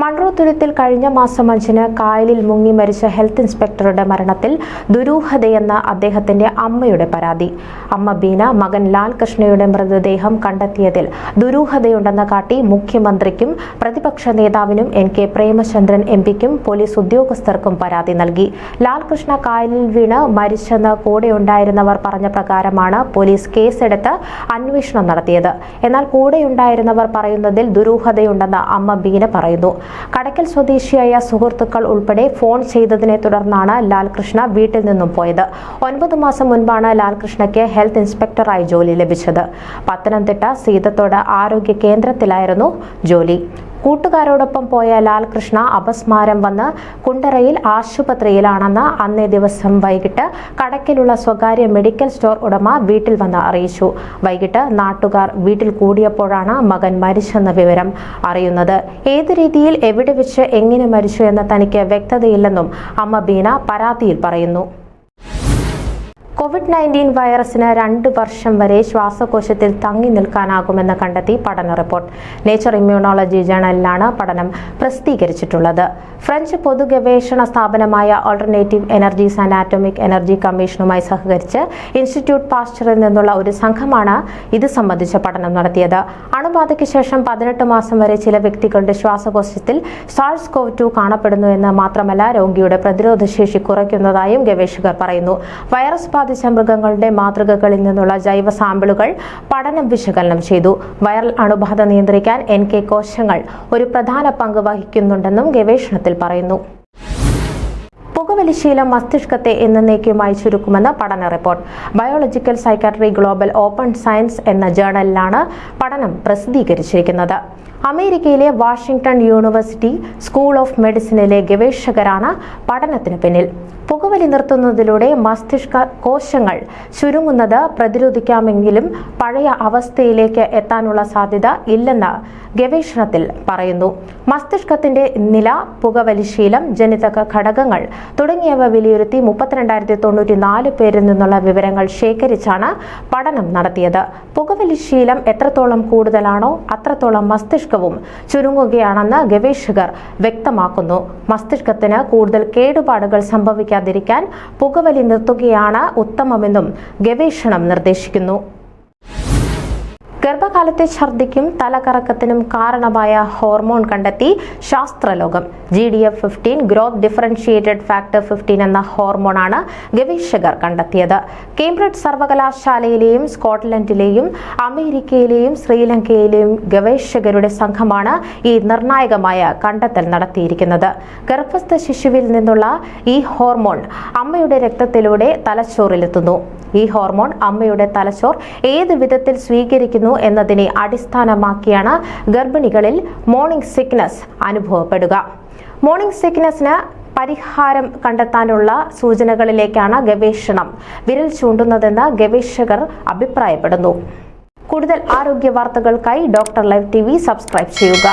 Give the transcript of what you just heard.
Munro തുരുത്തിൽ കഴിഞ്ഞ മാസം അഞ്ചിന് കായലിൽ മുങ്ങി മരിച്ച ഹെൽത്ത് ഇൻസ്പെക്ടറുടെ മരണത്തിൽ ദുരൂഹതയെന്ന അദ്ദേഹത്തിന്റെ അമ്മയുടെ പരാതി. അമ്മ ബീന മകൻ ലാൽ കൃഷ്ണയുടെ മൃതദേഹം കണ്ടെത്തിയതിൽ ദുരൂഹതയുണ്ടെന്ന് കാട്ടി മുഖ്യമന്ത്രിക്കും പ്രതിപക്ഷ നേതാവിനും എൻ കെ പ്രേമചന്ദ്രൻ എം പിക്കും പോലീസ് ഉദ്യോഗസ്ഥർക്കും പരാതി നൽകി. ലാൽകൃഷ്ണ കായലിൽ വീണ് മരിച്ചെന്ന് കൂടെയുണ്ടായിരുന്നവർ പറഞ്ഞ പ്രകാരമാണ് പോലീസ് കേസെടുത്ത് അന്വേഷണം നടത്തിയത്. എന്നാൽ കൂടെയുണ്ടായിരുന്നവർ പറയുന്നതിൽ ദുരൂഹതയുണ്ടെന്ന് അമ്മ ബീന പറയുന്നു. കടക്കൽ സ്വദേശിയായ സുഹൃത്തുക്കൾ ഉൾപ്പെടെ ഫോൺ ചെയ്തതിനെ തുടർന്നാണ് ലാൽകൃഷ്ണ വീട്ടിൽ നിന്നും പോയത്. ഒൻപത് മാസം മുൻപാണ് ലാൽകൃഷ്ണയ്ക്ക് ഹെൽത്ത് ഇൻസ്പെക്ടറായി ജോലി ലഭിച്ചത്. പത്തനംതിട്ട സീതത്തോട് ആരോഗ്യ കേന്ദ്രത്തിലായിരുന്നു ജോലി. കൂട്ടുകാരോടൊപ്പം പോയ ലാൽകൃഷ്ണ അപസ്മാരം വന്ന് കുണ്ടറയിൽ ആശുപത്രിയിലാണെന്ന് അന്നേ ദിവസം വൈകിട്ട് കടക്കിലുള്ള സ്വകാര്യ മെഡിക്കൽ സ്റ്റോർ ഉടമ വീട്ടിൽ വന്ന് അറിയിച്ചു. വൈകിട്ട് നാട്ടുകാർ വീട്ടിൽ കൂടിയപ്പോഴാണ് മകൻ മരിച്ചെന്ന വിവരം അറിയുന്നത്. ഏത് രീതിയിൽ എവിടെ വെച്ച് എങ്ങനെ മരിച്ചു എന്ന് തനിക്ക് വ്യക്തതയില്ലെന്നും അമ്മ ബീന പരാതിയിൽ പറയുന്നു. കോവിഡ് നയന്റീൻ വൈറസിന് രണ്ട് വർഷം വരെ ശ്വാസകോശത്തിൽ തങ്ങി നിൽക്കാനാകുമെന്ന് കണ്ടെത്തി പഠന റിപ്പോർട്ട്. നേച്ചർ ഇമ്മ്യൂണോളജി ജേണലിലാണ് പഠനം പ്രസിദ്ധീകരിച്ചിട്ടുള്ളത്. ഫ്രഞ്ച് പൊതുഗവേഷണ സ്ഥാപനമായ alternative energies and atomic energy കമ്മീഷനുമായി സഹകരിച്ച് ഇൻസ്റ്റിറ്റ്യൂട്ട് പാസ്റ്ററിൽ നിന്നുള്ള ഒരു സംഘമാണ് ഇത് സംബന്ധിച്ച പഠനം നടത്തിയത്. അണുബാധയ്ക്ക് ശേഷം പതിനെട്ട് മാസം വരെ ചില വ്യക്തികളുടെ ശ്വാസകോശത്തിൽ സാൾസ് കോവ് ടു കാണപ്പെടുന്നു എന്ന് മാത്രമല്ല രോഗിയുടെ പ്രതിരോധശേഷി കുറയ്ക്കുന്നതായും ഗവേഷകർ പറയുന്നു. വൈറസ് ബാധിച്ച മൃഗങ്ങളുടെ മാതൃകകളിൽ നിന്നുള്ള ജൈവ സാമ്പിളുകൾ പഠനം വിശകലനം ചെയ്തു. വൈറൽ അണുബാധ നിയന്ത്രിക്കാൻ എൻ കെ കോശങ്ങൾ ഒരു പ്രധാന പങ്ക് വഹിക്കുന്നുണ്ടെന്നും ഗവേഷണത്തിൽ പറയുന്നു. പുകവലിശീലം മസ്തിഷ്കത്തെ എന്നേക്കുമായി ചുരുക്കുമെന്ന് പഠന report. Biological psychiatry global open science എന്ന ജേണലിലാണ് പഠനം പ്രസിദ്ധീകരിച്ചിരിക്കുന്നത്. അമേരിക്കയിലെ വാഷിംഗ്ടൺ യൂണിവേഴ്സിറ്റി സ്കൂൾ ഓഫ് മെഡിസിനിലെ ഗവേഷകരാണ് പഠനത്തിന് പിന്നിൽ. പുകവലി നിർത്തുന്നതിലൂടെ മസ്തിഷ്ക കോശങ്ങൾ ചുരുങ്ങുന്നത് പ്രതിരോധിക്കാമെങ്കിലും പഴയ അവസ്ഥയിലേക്ക് എത്താനുള്ള സാധ്യത ഇല്ലെന്ന് ഗവേഷണത്തിൽ പറയുന്നു. മസ്തിഷ്കത്തിന്റെ നില പുകവലിശീലം ജനിതക ഘടകങ്ങൾ തുടങ്ങിയവ വിലയിരുത്തി മുപ്പത്തിരണ്ടായിരത്തി തൊണ്ണൂറ്റി നാല് പേരിൽ നിന്നുള്ള വിവരങ്ങൾ ശേഖരിച്ചാണ് പഠനം നടത്തിയത്. പുകവലിശീലം എത്രത്തോളം കൂടുതലാണോ അത്രത്തോളം മസ്തിഷ്കവും ചുരുങ്ങുകയാണെന്ന് ഗവേഷകർ വ്യക്തമാക്കുന്നു. മസ്തിഷ്കത്തിന് കൂടുതൽ കേടുപാടുകൾ സംഭവിക്കാതിരിക്കാൻ പുകവലി നിർത്തുകയാണ് ഉത്തമമെന്നും ഗവേഷണം നിർദ്ദേശിക്കുന്നു. ഗർഭകാലത്തെ ഛർദിക്കും തലകറക്കത്തിനും കാരണമായ ഹോർമോൺ കണ്ടെത്തി ശാസ്ത്രലോകം. G D F fifteen growth differentiated factor fifteen എന്ന ഹോർമോണാണ് ഗവേഷകർ കണ്ടെത്തിയത്. കേംബ്രിഡ്ജ് സർവകലാശാലയിലെയും സ്കോട്ട്ലൻഡിലെയും അമേരിക്കയിലെയും ശ്രീലങ്കയിലെയും ഗവേഷകരുടെ സംഘമാണ് ഈ നിർണായകമായ കണ്ടെത്തൽ നടത്തിയിരിക്കുന്നത്. ഗർഭസ്ഥ ശിശുവിൽ നിന്നുള്ള ഈ ഹോർമോൺ അമ്മയുടെ രക്തത്തിലൂടെ തലച്ചോറിലെത്തുന്നു. ഈ ഹോർമോൺ അമ്മയുടെ തലച്ചോർ ഏത് വിധത്തിൽ സ്വീകരിക്കുന്നു എന്നതിനെ അടിസ്ഥാനമാക്കിയാണ് ഗർഭിണികളിൽ മോർണിംഗ് സിക്നസ് അനുഭവപ്പെടുക. മോർണിംഗ് സിക്നസിന് പരിഹാരം കണ്ടെത്താനുള്ള സൂചനകളിലേക്കാണ് ഗവേഷണം വിരൽ ചൂണ്ടുന്നതെന്ന് ഗവേഷകർ അഭിപ്രായപ്പെടുന്നു. കൂടുതൽ ആരോഗ്യ വാർത്തകൾക്കായി ഡോക്ടർ ലൈവ് ടി സബ്സ്ക്രൈബ് ചെയ്യുക.